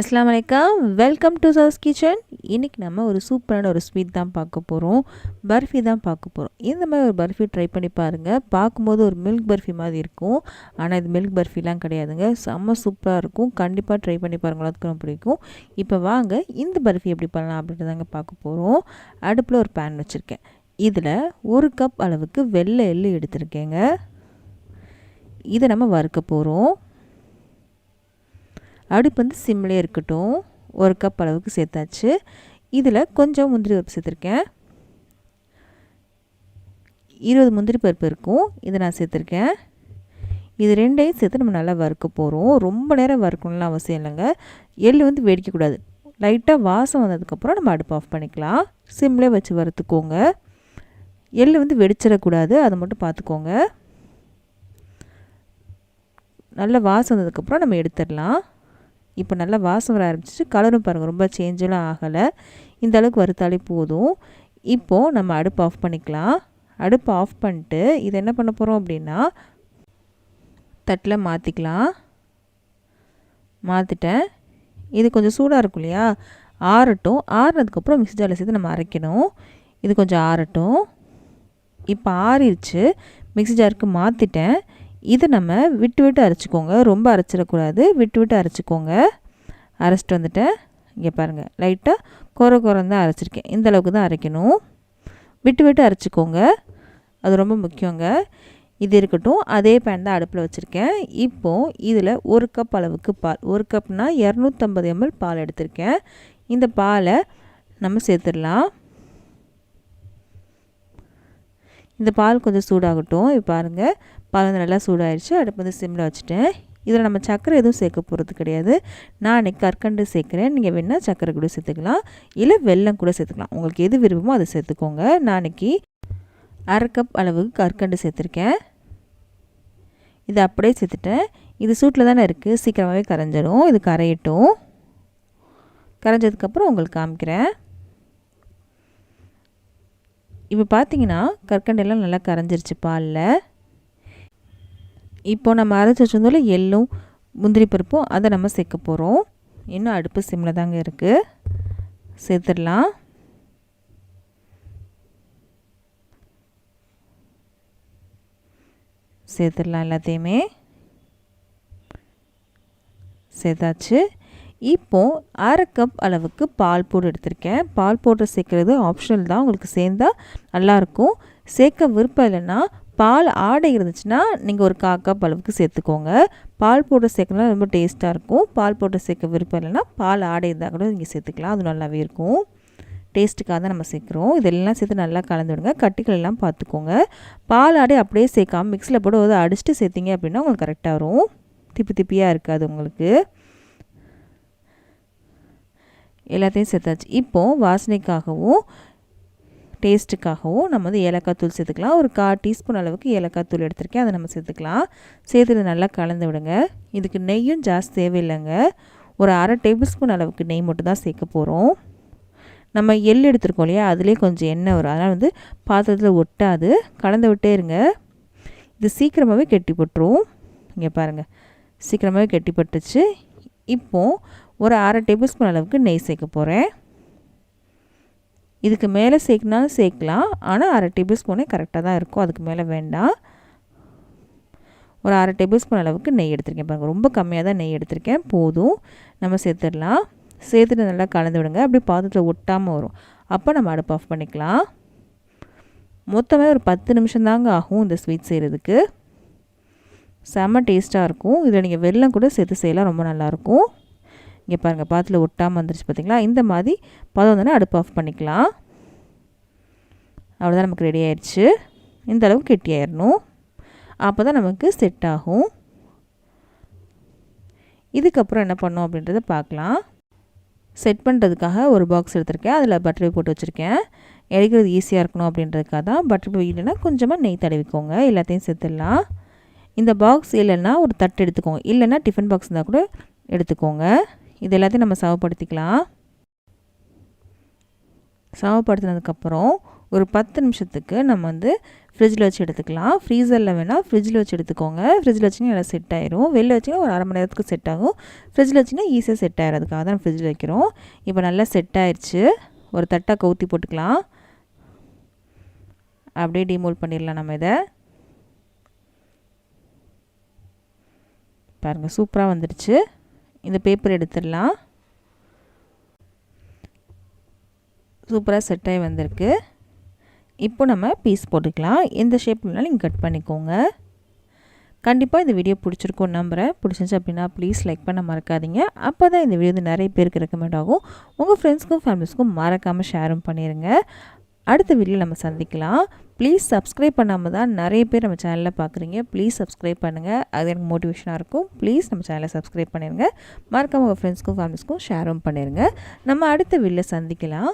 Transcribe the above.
அஸ்லாம் வலைக்கம் welcome to சர்ஸ் kitchen இன்றைக்கி நம்ம ஒரு சூப்பரான ஒரு ஸ்வீட் தான் பார்க்க போகிறோம் பர்ஃபி தான் பார்க்க போகிறோம் இந்த மாதிரி ஒரு பர்ஃபி ட்ரை பண்ணி பாருங்கள் பார்க்கும்போது ஒரு மில்க் பர்ஃபி மாதிரி இருக்கும். ஆனால் இது மில்க் பர்ஃபிலாம் கிடையாதுங்க. செம்ம சூப்பராக இருக்கும். கண்டிப்பாக ட்ரை பண்ணி பாருங்கள் அதுக்கு பிடிக்கும். இப்போ வாங்க இந்த பர்ஃபி எப்படி பண்ணலாம் அப்படின்றதாங்க பார்க்க போகிறோம் அடுப்பில் ஒரு பேன் வச்சுருக்கேன். இதில் ஒரு கப் அளவுக்கு வெள்ளை எள்ளு எடுத்திருக்கேங்க. இதை நம்ம வறுக்க போகிறோம் அடுப்பு வந்து சிம்லேயே இருக்கட்டும். ஒரு கப் அளவுக்கு சேர்த்தாச்சு. இதில் கொஞ்சம் முந்திரி பருப்பு சேர்த்துருக்கேன். இருபது முந்திரி பருப்பு இருக்கும். இதை நான் சேர்த்துருக்கேன். இது ரெண்டையும் சேர்த்து நம்ம நல்லா வறுக்க போகிறோம் ரொம்ப நேரம் வறுக்கணும்லாம் அவசியம் இல்லைங்க. எள் வந்து வெடிக்கக்கூடாது. லைட்டாக வாசம் வந்ததுக்கப்புறம் நம்ம அடுப்பு ஆஃப் பண்ணிக்கலாம். சிம்லே வச்சு வறுத்துக்கோங்க. எள் வந்து வெடிச்சிடக்கூடாது. அதை மட்டும் பார்த்துக்கோங்க. நல்ல வாசம் வந்ததுக்கப்புறம் நம்ம எடுத்துடலாம். இப்போ நல்லா வாசம் வர ஆரம்பிச்சிச்சு. கலரும் பாருங்கள் ரொம்ப சேஞ்செலாம் ஆகலை. இந்த அளவுக்கு வறுத்தாலே போதும். இப்போது நம்ம அடுப்பு ஆஃப் பண்ணிக்கலாம். அடுப்பு ஆஃப் பண்ணிட்டு இதை என்ன பண்ண போகிறோம் அப்படின்னா தட்டில் மாற்றிக்கலாம் மாற்றிட்டேன் இது கொஞ்சம் சூடாக இருக்கும் இல்லையா? ஆறட்டும். ஆறுனதுக்கப்புறம் மிக்சி ஜாரில் சேர்த்து நம்ம அரைக்கணும். இது கொஞ்சம் ஆறட்டும். இப்போ ஆறிடுச்சு மிக்சி ஜாருக்கு மாற்றிட்டேன் இதை நம்ம விட்டு விட்டு அரைச்சிக்கோங்க. ரொம்ப அரைச்சிடக்கூடாது. விட்டு விட்டு அரைச்சிக்கோங்க. அரைச்சிட்டு வந்துட்டேன். இங்கே பாருங்கள் லைட்டாக குறை குறைந்தான் தான் அரைச்சிருக்கேன். இந்த அளவுக்கு தான் அரைக்கணும். விட்டு விட்டு அரைச்சிக்கோங்க. அது ரொம்ப முக்கியங்க. இது இருக்கட்டும். அதே பேன் தான் அடுப்பில் வச்சுருக்கேன். இப்போது இதில் ஒரு கப் அளவுக்கு பால். ஒரு கப்னால் இரநூத்தம்பது எம்எல் பால் எடுத்திருக்கேன். இந்த பாலை நம்ம சேர்த்துடலாம். இந்த பால் கொஞ்சம் சூடாகட்டும். இப்போ பாருங்கள் பால் வந்து நல்லா சூடாயிடுச்சு அடுப்பு வந்து சிம்மில் வச்சுட்டேன். இதில் நம்ம சக்கரை எதுவும் சேர்க்க போகிறது கிடையாது. நான் அன்றைக்கி கற்கண்டு சேர்க்குறேன். நீங்கள் வேணால் சக்கரை கூட சேர்த்துக்கலாம். இல்லை வெல்லம் கூட சேர்த்துக்கலாம். உங்களுக்கு எது விரும்பமோ அதை சேர்த்துக்கோங்க. நான் அன்றைக்கி அரை கப் அளவுக்கு கற்கண்டு சேர்த்துருக்கேன். இதை அப்படியே சேர்த்துட்டேன். இது சூட்டில் தானே இருக்குது சீக்கிரமாகவே கரைஞ்சிடும் இது கரையட்டும். கரைஞ்சதுக்கப்புறம் உங்களுக்கு காமிக்கிறேன். இப்போ பார்த்தீங்கன்னா கற்கண்டெல்லாம் நல்லா கரைஞ்சிருச்சு பாலில். இப்போ நம்ம அரைச்சி வச்சிருந்தோம்ல எள்ளும் முந்திரி பருப்பும் அதை நம்ம சேர்க்க போகிறோம் இன்னும் அடுப்பு சிம்மில் தாங்க இருக்குது சேர்த்துடலாம். சேர்த்துடலாம் எல்லாத்தையுமே. சேர்த்தாச்சு. இப்போது அரை கப் அளவுக்கு பால் போட்டு எடுத்திருக்கேன். பால் போட்டு சேர்க்குறது ஆப்ஷனல் தான். உங்களுக்கு சேர்ந்தால் நல்லாயிருக்கும் சேர்க்க விருப்பம் இல்லைன்னா பால் ஆடை இருந்துச்சுன்னா நீங்கள் ஒரு காக்கா கப் அளவுக்கு சேர்த்துக்கோங்க. பால் போட்டு சேர்க்கணும் ரொம்ப டேஸ்ட்டாக இருக்கும். பால் போட்டு சேர்க்க விருப்பம் இல்லைன்னா பால் ஆடை இருந்தால் கூட நீங்கள் சேர்த்துக்கலாம். அது நல்லாவே இருக்கும். டேஸ்ட்டுக்காக தான் நம்ம சேர்க்குறோம். இதெல்லாம் சேர்த்து நல்லா கலந்து விடுங்க. கட்டிகள் எல்லாம் பார்த்துக்கோங்க. பால் ஆடை அப்படியே சேர்க்காம மிக்ஸில் போட்டு ஒரு அடிச்சுட்டு சேர்த்திங்க அப்படின்னா உங்களுக்கு கரெக்டாக வரும். திப்பி திப்பியாக இருக்காது உங்களுக்கு. எல்லாத்தையும் சேர்த்தாச்சு. இப்போது வாசனைக்காகவும் டேஸ்ட்டுக்காகவும் நம்ம வந்து ஏலக்காய் தூள் சேர்த்துக்கலாம். ஒரு கா டீஸ்பூன் அளவுக்கு ஏலக்காய் தூள் எடுத்திருக்கேன். அதை நம்ம சேர்த்துக்கலாம். சேர்த்துட்டு நல்லா கலந்து விடுங்க. இதுக்கு நெய்யும் ஜாஸ்தி தேவையில்லைங்க. ஒரு அரை டேபிள் ஸ்பூன் அளவுக்கு நெய் மட்டும் தான் சேர்க்க போகிறோம் நம்ம எள் எடுத்துருக்கோம் இல்லையா? அதுலேயே கொஞ்சம் எண்ணெய் வரும். அதனால் வந்து பாத்திரத்தில் ஒட்டாது. கலந்து விட்டே இருங்க. இது சீக்கிரமாகவே கெட்டி போட்டுரும். இங்கே பாருங்கள் சீக்கிரமாகவே கெட்டி பட்டுச்சு. இப்போது ஒரு அரை டேபிள் ஸ்பூன் அளவுக்கு நெய் சேர்க்க போகிறேன் இதுக்கு மேலே சேர்க்கனாலும் சேர்க்கலாம். ஆனால் அரை டேபிள் ஸ்பூனே கரெக்டாக தான் இருக்கும். அதுக்கு மேலே வேண்டாம். ஒரு அரை டேபிள் ஸ்பூன் அளவுக்கு நெய் எடுத்திருக்கேன் பாருங்கள் ரொம்ப கம்மியாக தான் நெய் எடுத்திருக்கேன். போதும். நம்ம சேர்த்துடலாம். சேர்த்துட்டு நல்லா கலந்து விடுங்க. அப்படி பாத்திரத்தில் ஒட்டாமல் வரும். அப்போ நம்ம அடுப்பு ஆஃப் பண்ணிக்கலாம். மொத்தமே ஒரு பத்து நிமிஷம் தாங்க ஆகும் இந்த ஸ்வீட் செய்கிறதுக்கு செம்ம டேஸ்ட்டாக இருக்கும். இதில் நீங்கள் வெல்லம் கூட சேர்த்து செய்யலாம். ரொம்ப நல்லாயிருக்கும் இங்கே பாருங்கள் பாத்தில் ஒட்டாமல் வந்துருச்சு பார்த்தீங்களா இந்த மாதிரி பதம் அடுப்பு ஆஃப் பண்ணிக்கலாம். அவ்வளோதான் நமக்கு ரெடி ஆயிடுச்சு இந்த அளவுக்கு கெட்டியாயிடணும் அப்போ தான் நமக்கு செட் ஆகும். இதுக்கப்புறம் என்ன பண்ணோம் அப்படின்றத பார்க்கலாம். செட் பண்ணுறதுக்காக ஒரு பாக்ஸ் எடுத்திருக்கேன். அதில் பட்டர் போட்டு வச்சுருக்கேன். எடுக்கிறது ஈஸியாக இருக்கணும் அப்படின்றதுக்காக தான் பட்டர் இல்லைன்னா கொஞ்சமாக நெய் தடவிக்கோங்க. எல்லாத்தையும் சேர்த்துடலாம். இந்த பாக்ஸ் இல்லைன்னா ஒரு தட்டு எடுத்துக்கோங்க. இல்லைன்னா டிஃபன் பாக்ஸ் இருந்தால் கூட எடுத்துக்கோங்க. இது எல்லாத்தையும் நம்ம சவப்படுத்திக்கலாம் சமப்படுத்தினதுக்கப்புறம் ஒரு பத்து நிமிஷத்துக்கு நம்ம வந்து ஃப்ரிட்ஜில் வச்சு எடுத்துக்கலாம். ஃப்ரீசரில் வேணால் ஃப்ரிட்ஜில் வச்சு எடுத்துக்கோங்க. ஃப்ரிட்ஜில் வச்சிங்கன்னா நல்லா செட் ஆயிரும். வெளில வச்சிங்கன்னா ஒரு அரை மணி நேரத்துக்கு செட் ஆகும். ஃப்ரிட்ஜில் வச்சிங்கன்னா ஈஸியாக செட் ஆகிறதுக்காக தான் ஃப்ரிட்ஜில் வைக்கிறோம். இப்போ நல்லா செட் ஆயிடுச்சு ஒரு தட்டாக கவுத்தி போட்டுக்கலாம். அப்படியே டிமோல் பண்ணிடலாம் நம்ம இதை. பாருங்கள் சூப்பராக வந்துடுச்சு. இந்த பேப்பர் எடுத்துடலாம். சூப்பராக செட் ஆகி வந்திருக்கு. இப்போ நம்ம பீஸ் போட்டுக்கலாம். எந்த ஷேப்னாலும் நீங்கள் கட் பண்ணிக்கோங்க. கண்டிப்பாக இந்த வீடியோ பிடிச்சிருக்கோம் நம்புகிறேன் பிடிச்சிருந்துச்சு அப்படின்னா ப்ளீஸ் லைக் பண்ண மறக்காதீங்க. அப்போ தான் இந்த வீடியோ வந்து நிறைய பேருக்கு ரெக்கமெண்ட் ஆகும். உங்கள் ஃப்ரெண்ட்ஸ்க்கும் ஃபேமிலிஸ்க்கும் மறக்காமல் ஷேரும் பண்ணிடுங்க அடுத்த வீடியோ நம்ம சந்திக்கலாம். ப்ளீஸ் சப்ஸ்கிரைப் பண்ணாமல் தான் நிறைய பேர் நம்ம சேனலில் பார்க்குறீங்க. ப்ளீஸ் சப்ஸ்கிரைப் பண்ணுங்கள் அது எனக்கு மோட்டிவேஷனாக இருக்கும். ப்ளீஸ் நம்ம சேனலை சப்ஸ்கிரைப் பண்ணிடுங்க மறக்காமல் உங்கள் ஃப்ரெண்ட்ஸ்க்கும் ஃபேமிலிஸ்க்கும் ஷேரும் பண்ணிடுங்க நம்ம அடுத்த வீட்டில் சந்திக்கலாம்.